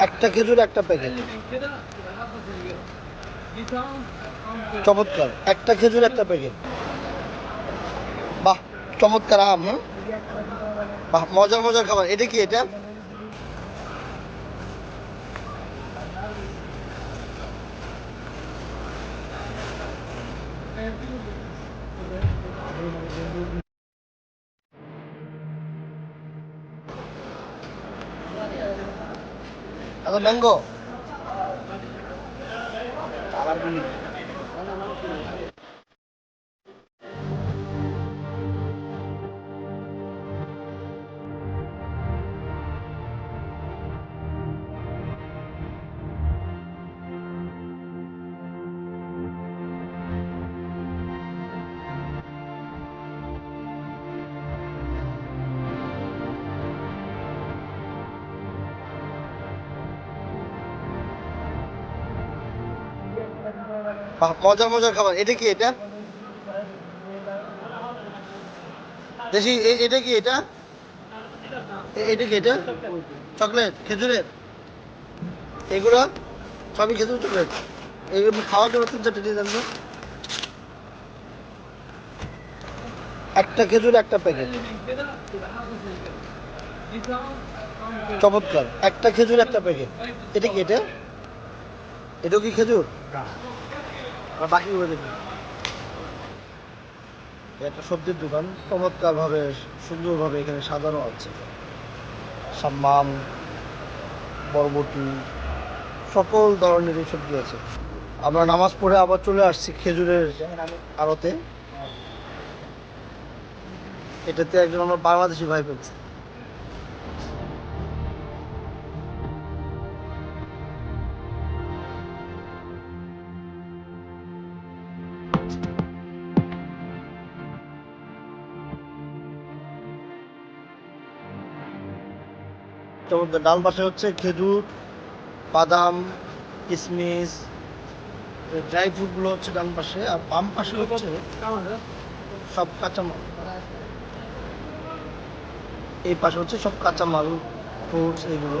একটা খেজুর, একটা প্যাকেট। চমৎকার, একটা খেজুর, একটা প্যাকেট। বাহ, চমৎকার আম হ্যাঁ? বাহ, মজার মজার খাবার। এটা কি এটা? আচ্ছা ম্যাঙ্গো মজার মজার খাবার। এটা কি এটা? এ- এটা কি এটা? এটা কি এটা? চকলেট, খেজুরের। এগুলো সবই খেজুর, চকলেট। এগুলো খাওয়ার জন্য তিন চারটে দিয়ে তো। একটা খেজুর, একটা প্যাকেট। চমৎকার। একটা খেজুর, একটা প্যাকেট। এটা কি এটা? এটাও কি খেজুর? আর বাকিগুলো দেখুন একটা সবজির দোকান চমৎকার ভাবে সুন্দরভাবে এখানে সাজানো আছে। সাম্মাম, বরবটি, সকল ধরনের সবজি আছে। আমরা নামাজ পড়ে আবার চলে আসছি খেজুরের আড়তে। এটাতে একজন আমার বাংলাদেশি ভাই পেয়েছে চমৎকার ডাল পাশে হচ্ছে খেজুর বাদাম কিশমিশ ড্রাই ফ্রুটগুলো হচ্ছে ডান পাশে আর বাম পাশে হচ্ছে সব কাঁচামাল। এই পাশে হচ্ছে সব কাঁচামাল ফ্রুটস এগুলো